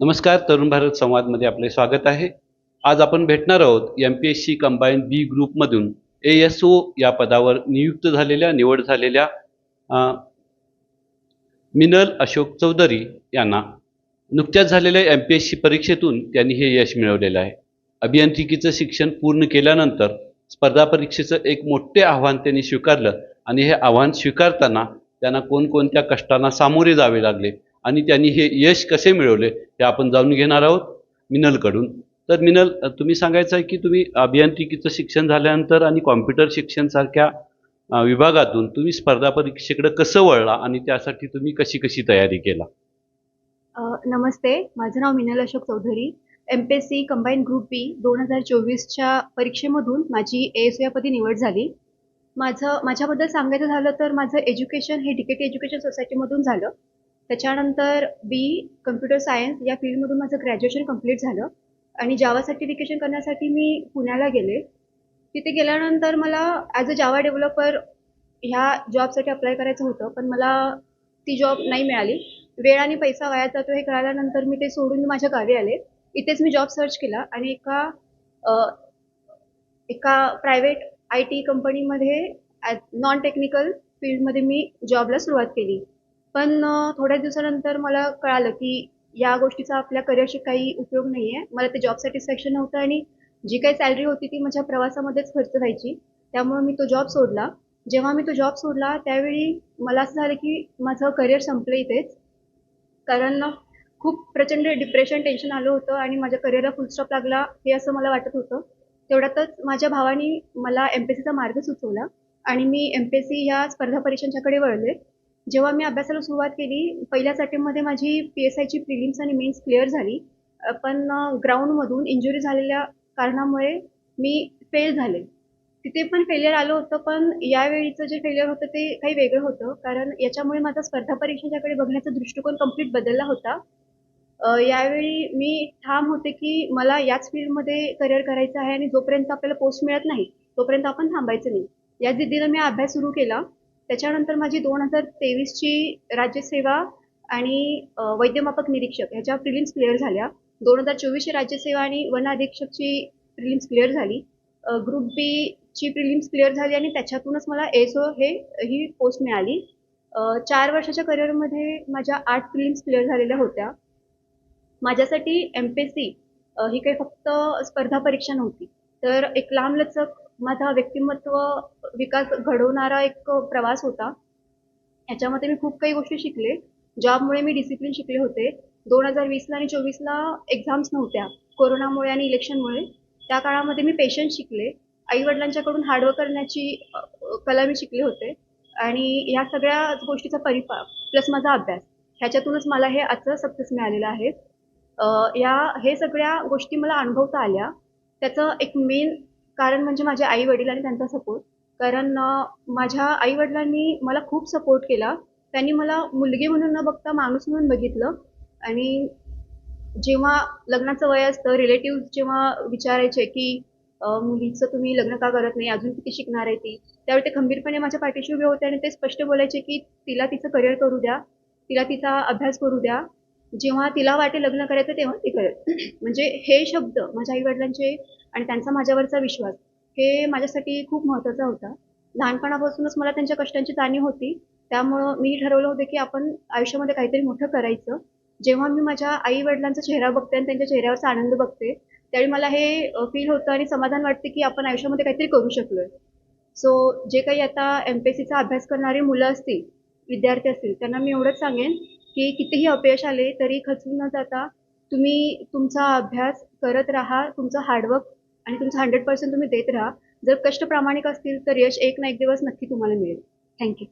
नमस्कार तरुण भारत संवादमध्ये आपले स्वागत आहे. आज आपण भेटणार आहोत M P S C combine B ग्रुपमधून ए एस ओ या पदावर नियुक्त झालेल्या निवड झालेल्या मिनल अशोक चौधरी यांना. नुकत्याच झालेल्या एम पी एस सी परीक्षेतून त्यांनी हे यश मिळवलेलं आहे. अभियांत्रिकीचं शिक्षण पूर्ण केल्यानंतर स्पर्धा परीक्षेचं एक मोठे आव्हान त्यांनी स्वीकारलं आणि हे आव्हान स्वीकारताना त्यांना कोणकोणत्या कष्टांना सामोरे जावे लागले आणि त्यांनी हे यश कसे मिळवले हे आपण जाणून घेणार आहोत मिनलकडून. तर मिनल तुम्ही सांगायचं आहे की तुम्ही अभियांत्रिकीचं शिक्षण झाल्यानंतर आणि कॉम्प्युटर शिक्षणसारख्या विभागातून तुम्ही स्पर्धा परीक्षेकडे कसं वळला आणि त्यासाठी तुम्ही कशी कशी तयारी केला? नमस्ते. माझं नाव Minal Ashok Chaudhari. M P S C combine group B दोन हजार चोवीसच्या परीक्षेमधून माझी ए एस यापदी निवड झाली. माझं माझ्याबद्दल सांगायचं झालं तर माझं एज्युकेशन हे डिकेटी एज्युकेशन सोसायटीमधून झालं. त्याच्यानंतर बी कम्प्युटर सायन्स या फील्डमधून माझं ग्रॅज्युएशन कंप्लीट झालं. आणि जावा सर्टिफिकेशन करण्यासाठी मी पुण्याला गेले. तिथे गेल्यानंतर मला ॲज अ जावा डेव्हलपर ह्या जॉबसाठी अप्लाय करायचं होतं पण मला ती जॉब नाही मिळाली. वेळ आणि पैसा वाया जातो हे कळाल्यानंतर मी ते सोडून माझ्या गावी आले. इथेच मी जॉब सर्च केला आणि एका एका प्रायव्हेट आय टी कंपनीमध्ये नॉन टेक्निकल फील्डमध्ये मी जॉबला सुरुवात केली. पण थोड्या दिवसानंतर मला कळालं की या गोष्टीचा आपल्या करिअरशी काही उपयोग नाही आहे मला ते जॉब सॅटिस्फॅक्शन नव्हतं आणि जी काही सॅलरी होती ती माझ्या प्रवासामध्येच खर्च व्हायची. त्यामुळे मी तो जॉब सोडला. जेव्हा मी तो जॉब सोडला त्यावेळी मला असं झालं की माझं करिअर संपलं इथेच. कारण खूप प्रचंड डिप्रेशन टेन्शन आलं होतं आणि माझ्या करिअरला फुलस्टॉप लागला हे असं मला वाटत होतं. तेवढ्यातच माझ्या भावानी मला एम पी सीचा मार्ग सुचवला आणि मी एम पी एस सी ह्या स्पर्धा परीक्षांच्याकडे वळले. जेव्हा मी अभ्यासाला सुरुवात केली पहिल्या अटेम्प्टमध्ये माझी पी एस आयची प्रिलिम्स आणि मेन्स क्लिअर झाली. पण ग्राउंडमधून इंजुरी झालेल्या कारणामुळे मी फेल झाले. तिथे पण फेलियर आलं होतं पण यावेळीचं जे फेलियर होतं ते काही वेगळं होतं. कारण याच्यामुळे माझा स्पर्धा परीक्षेच्याकडे बघण्याचा दृष्टिकोन कंप्लीट बदलला होता. यावेळी मी ठाम होते की मला याच फील्डमध्ये करिअर करायचं आहे आणि जोपर्यंत आपल्याला पोस्ट मिळत नाही तोपर्यंत आपण थांबायचं नाही. या जिद्दीनं मी अभ्यास सुरू केला. त्याच्यानंतर माझी दोन हजार तेवीसची राज्यसेवा आणि वैद्यमापक निरीक्षक ह्याच्या प्रिलिम्स क्लिअर झाल्या. दोन हजार चोवीसची राज्यसेवा आणि वन अधीक्षकची प्रिलिम्स क्लिअर झाली. ग्रुप बी ची प्रिलिम्स क्लिअर झाली आणि त्याच्यातूनच मला एस ओ हे ही पोस्ट मिळाली. चार वर्षाच्या करिअरमध्ये माझ्या आठ प्रिलिम्स क्लिअर झालेल्या होत्या. माझ्यासाठी एम पी एस सी ही काही फक्त स्पर्धा परीक्षा नव्हती. तर एक लांबलचक माझा व्यक्तिमत्व विकास घडवणारा एक प्रवास होता. याच्यामध्ये मी खूप काही गोष्टी शिकले. जॉबमुळे मी डिसिप्लिन शिकले होते. दोन हजार वीसला आणि चोवीसला एक्झाम्स नव्हत्या. कोरोनामुळे आणि इलेक्शनमुळे. त्या काळामध्ये मी पेशन्स शिकले. आईवडिलांच्याकडून हार्डवर्क करण्याची कला मी शिकले होते. आणि ह्या सगळ्या गोष्टीचा परिपा प्लस माझा अभ्यास. ह्याच्यातूनच मला हे आजचं सक्सेस मिळालेलं आहे. या हे सगळ्या गोष्टी मला अनुभवता आल्या. त्याचं एक मेन कारण म्हणजे माझे आई वडील आणि त्यांचा सपोर्ट कारण माझ्या आई वडिलांनी मला खूप सपोर्ट केला. त्यांनी मला मुलगी म्हणून न बघता माणूस म्हणून बघितलं. आणि जेव्हा लग्नाचं वय असतं रिलेटिव्ह जेव्हा विचारायचे की मुलीचं तुम्ही लग्न का करत नाही? अजून किती शिकणार आहे ती? त्यावेळी ते खंबीरपणे माझ्या पाठीशी उभे होते आणि ते स्पष्ट बोलायचे की तिला तिचं करिअर करू द्या. तिला तिचा अभ्यास करू द्या. जेव्हा तिला वाटे लग्न करायचं तेव्हा ती करेल म्हणजे हे शब्द माझ्या आईवडिलांचे आणि त्यांचा माझ्यावरचा विश्वास हे माझ्यासाठी खूप महत्त्वाचा होता. लहानपणापासूनच मला त्यांच्या कष्टांची जाणीव होती. त्यामुळं मी ठरवलं होतं की आपण आयुष्यामध्ये काहीतरी मोठं करायचं. जेव्हा मी माझ्या आई वडिलांचा चेहरा बघते आणि त्यांच्या चेहऱ्यावरचा आनंद बघते त्यावेळी मला हे फील होतं आणि समाधान वाटते की आपण आयुष्यामध्ये काहीतरी करू शकलोय. सो जे काही आता एम पी एस सीचा अभ्यास करणारी मुलं असतील विद्यार्थी असतील त्यांना मी एवढंच सांगेन की कितीही अपयश आले तरी खचून न जाता तुम्ही तुमचा अभ्यास करत राहा तुमचं हार्डवर्क आणि तुमचं हंड्रेड पर्सेंट तुम्ही देत राहा. जर कष्ट प्रामाणिक असतील तर यश एक ना एक दिवस नक्की तुम्हाला मिळेल. थँक्यू